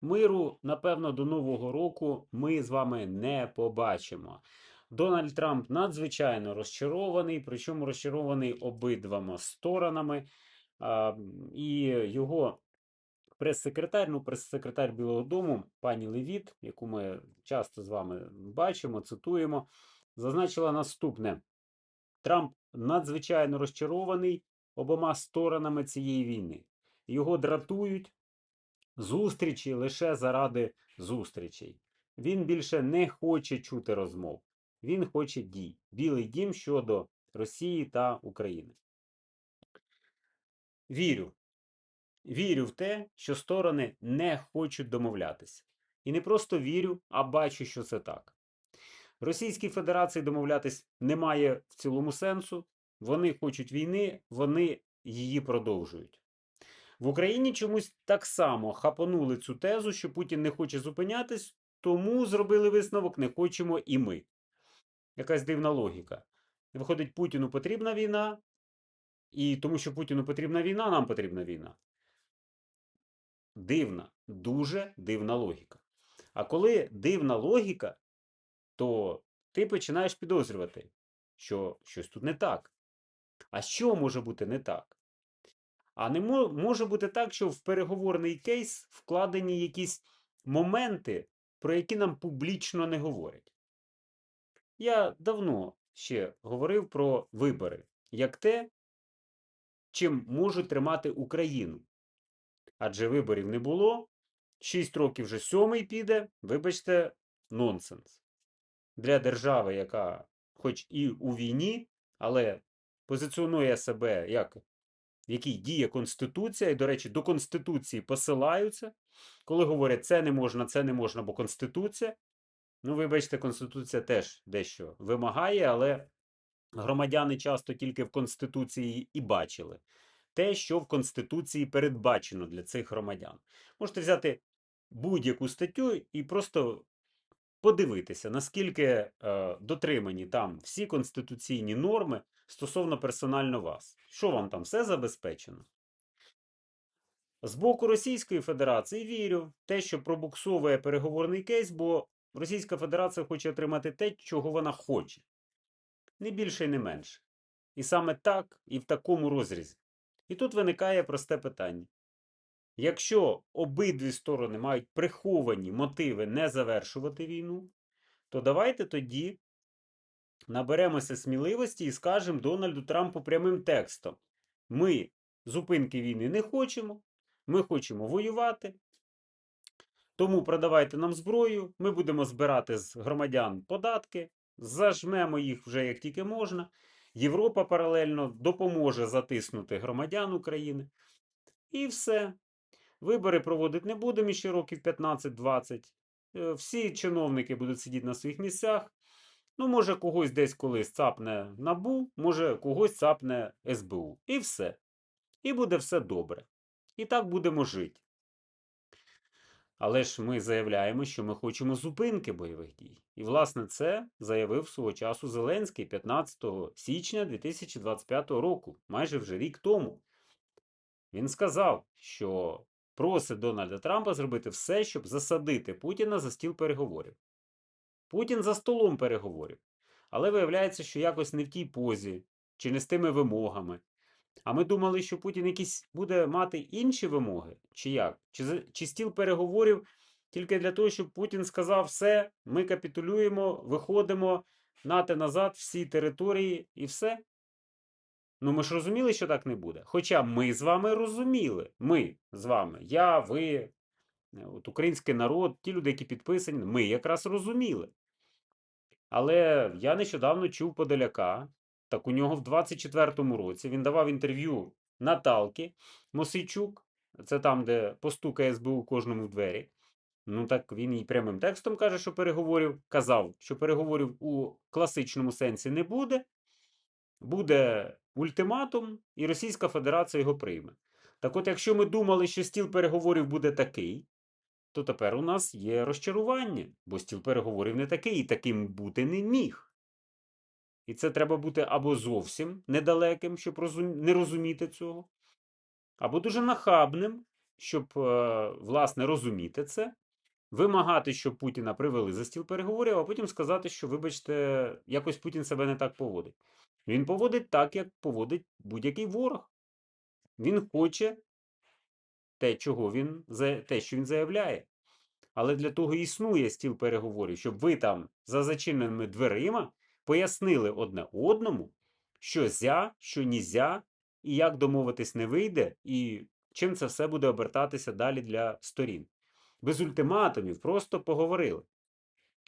Миру, напевно, до Нового року ми з вами не побачимо. Дональд Трамп надзвичайно розчарований, причому розчарований обидвома сторонами. А, І його прес-секретар, ну, прес-секретар Білого Дому, пані Левіт, яку ми часто з вами бачимо, цитуємо, зазначила наступне: Трамп надзвичайно розчарований обома сторонами цієї війни. Його дратують зустрічі лише заради зустрічей. Він більше не хоче чути розмов. Він хоче дій. Білий дім щодо Росії та України. Вірю. Вірю в те, що сторони не хочуть домовлятися. І не просто вірю, а бачу, що це так. Російській Федерації домовлятись немає в цілому сенсу. Вони хочуть війни, вони її продовжують. В Україні чомусь так само хапанули цю тезу, що Путін не хоче зупинятись, тому зробили висновок, не хочемо і ми. Якась дивна логіка. Виходить, Путіну потрібна війна, і тому що Путіну потрібна війна, нам потрібна війна. Дивна, дуже дивна логіка. А коли дивна логіка, то ти починаєш підозрювати, що щось тут не так. А що може бути не так? А не може бути так, що в переговорний кейс вкладені якісь моменти, про які нам публічно не говорять. Я давно ще говорив про вибори, як те, чим можуть тримати Україну. Адже виборів не було. 6 років вже сьомий піде, вибачте, нонсенс. Для держави, яка, хоч і у війні, але позиціонує себе як в якій діє Конституція, і, до речі, до Конституції посилаються, коли говорять, це не можна, це не можна, бо Конституція. Ну, вибачте, Конституція теж дещо вимагає, але громадяни часто тільки в Конституції і бачили те, що в Конституції передбачено для цих громадян. Можете взяти будь-яку статтю і просто подивитися, наскільки е, дотримані там всі конституційні норми стосовно персонально вас. Що вам там все забезпечено? З боку Російської Федерації вірю те, що пробуксовує переговорний кейс, бо Російська Федерація хоче отримати те, чого вона хоче. Не більше і не менше. І саме так, і в такому розрізі. І тут виникає просте питання. Якщо обидві сторони мають приховані мотиви не завершувати війну, то давайте тоді наберемося сміливості і скажемо Дональду Трампу прямим текстом: ми зупинки війни не хочемо, ми хочемо воювати. Тому продавайте нам зброю, ми будемо збирати з громадян податки, зажмемо їх вже як тільки можна. Європа паралельно допоможе затиснути громадян України. І все. Вибори проводити не будемо ще років 15-20. Е, всі чиновники будуть сидіти на своїх місцях. Ну, може, когось десь колись цапне набу, може, когось цапне СБУ. І все. І буде все добре. І так будемо жити. Але ж ми заявляємо, що ми хочемо зупинки бойових дій. І, власне, це заявив свого часу Зеленський 15 січня 2025 року, майже вже рік тому. Він сказав, що просить Дональда Трампа зробити все, щоб засадити Путіна за стіл переговорів. Путін за столом переговорів. Але виявляється, що якось не в тій позі, чи не з тими вимогами. А ми думали, що Путін якісь буде мати інші вимоги, чи як? Чи, чи стіл переговорів тільки для того, щоб Путін сказав, все, ми капітулюємо, виходимо, нате назад всі території і все? Ну, ми ж розуміли, що так не буде. Хоча ми з вами розуміли, ми з вами, я, ви, е, от український народ, ті люди, які підписані, ми якраз розуміли. Але я нещодавно чув Подоляка, так у нього в 24-му році він давав інтерв'ю Наталки Мосейчук, це там, де постукає СБУ кожному в двері. Ну так він і прямим текстом каже, що переговорів казав, що переговорів у класичному сенсі не буде. Буде ультиматум, і Російська Федерація його прийме. Так от, якщо ми думали, що стіл переговорів буде такий, то тепер у нас є розчарування, бо стіл переговорів не такий і таким бути не міг. І це треба бути або зовсім недалеким, щоб не розуміти цього, або дуже нахабним, щоб е, власне розуміти це, вимагати, щоб Путіна привели за стіл переговорів, а потім сказати, що, вибачте, якось Путін себе не так поводить. Він поводить так, як поводить будь-який ворог. Він хоче те, чого він, те, що він заявляє. Але для того існує стіл переговорів, щоб ви там за зачиненими дверима пояснили одне одному, що зя, що нізя, і як домовитись не вийде, і чим це все буде обертатися далі для сторін. Без ультиматумів просто поговорили.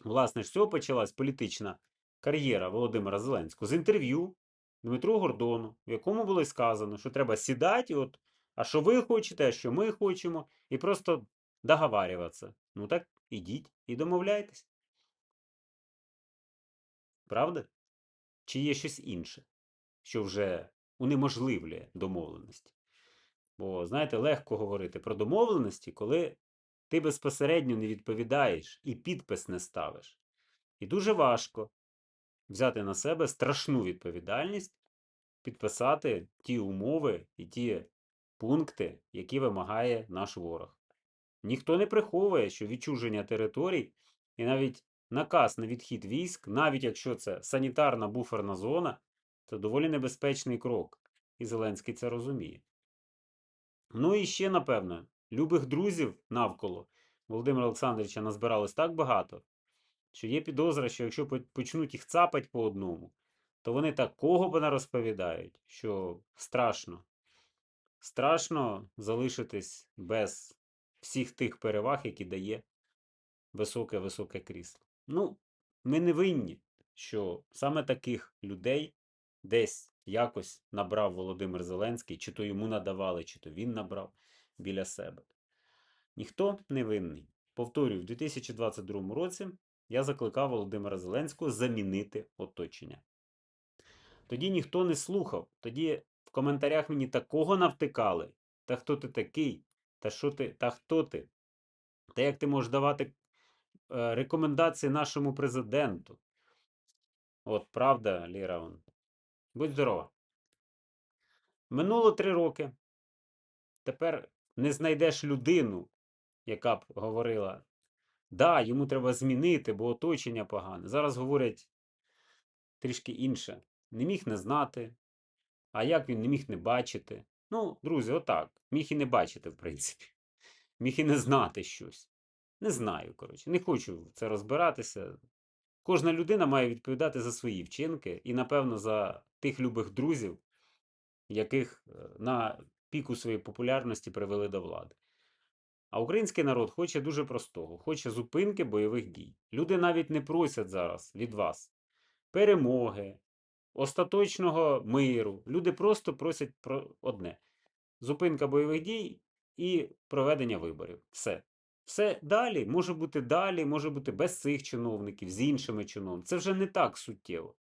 Власне, з цього почалась політична кар'єра Володимира Зеленського з інтерв'ю Дмитру Гордону, в якому було сказано, що треба сідати, от, а що ви хочете, а що ми хочемо, і просто договарюватися. Ну так ідіть і домовляйтесь. Правда? Чи є щось інше, що вже унеможливлює домовленості? Бо, знаєте, легко говорити про домовленості, коли ти безпосередньо не відповідаєш і підпис не ставиш. І дуже важко взяти на себе страшну відповідальність, підписати ті умови і ті пункти, які вимагає наш ворог. Ніхто не приховує, що відчуження територій і навіть наказ на відхід військ, навіть якщо це санітарна буферна зона, це доволі небезпечний крок. І Зеленський це розуміє. Ну і ще, напевно, любих друзів навколо Володимира Олександровича назбиралось так багато, що є підозра, що якщо почнуть їх цапати по одному, то вони такого не розповідають, що страшно. Страшно залишитись без всіх тих переваг, які дає високе-високе крісло. Ну, ми не винні, що саме таких людей десь якось набрав Володимир Зеленський, чи то йому надавали, чи то він набрав біля себе. Ніхто не винний. Повторюю, в 2022 році я закликав Володимира Зеленського замінити оточення. Тоді ніхто не слухав. Тоді в коментарях мені такого навтикали. Та хто ти такий? Та що ти? Та хто ти? Та як ти можеш давати е, рекомендації нашому президенту? От правда, Ліра. Будь здорова. Минуло три роки. Тепер не знайдеш людину, яка б говорила: да, йому треба змінити, бо оточення погане. Зараз говорять трішки інше. Не міг не знати. А як він не міг не бачити? Ну, друзі, отак. Міг і не бачити, в принципі. Міг і не знати щось. Не знаю, коротше. Не хочу в це розбиратися. Кожна людина має відповідати за свої вчинки і, напевно, за тих любих друзів, яких е, на піку своєї популярності привели до влади. А український народ хоче дуже простого: хоче зупинки бойових дій. Люди навіть не просять зараз від вас перемоги, остаточного миру. Люди просто просять про одне: зупинка бойових дій і проведення виборів. Все. Все далі може бути далі, може бути без цих чиновників, з іншими чиновниками. Це вже не так суттєво.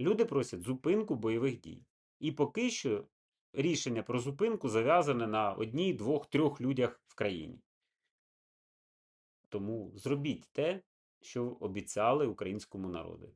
Люди просять зупинку бойових дій. І поки що рішення про зупинку зав'язане на одній, двох, трьох людях в країні. Тому зробіть те, що обіцяли українському народу.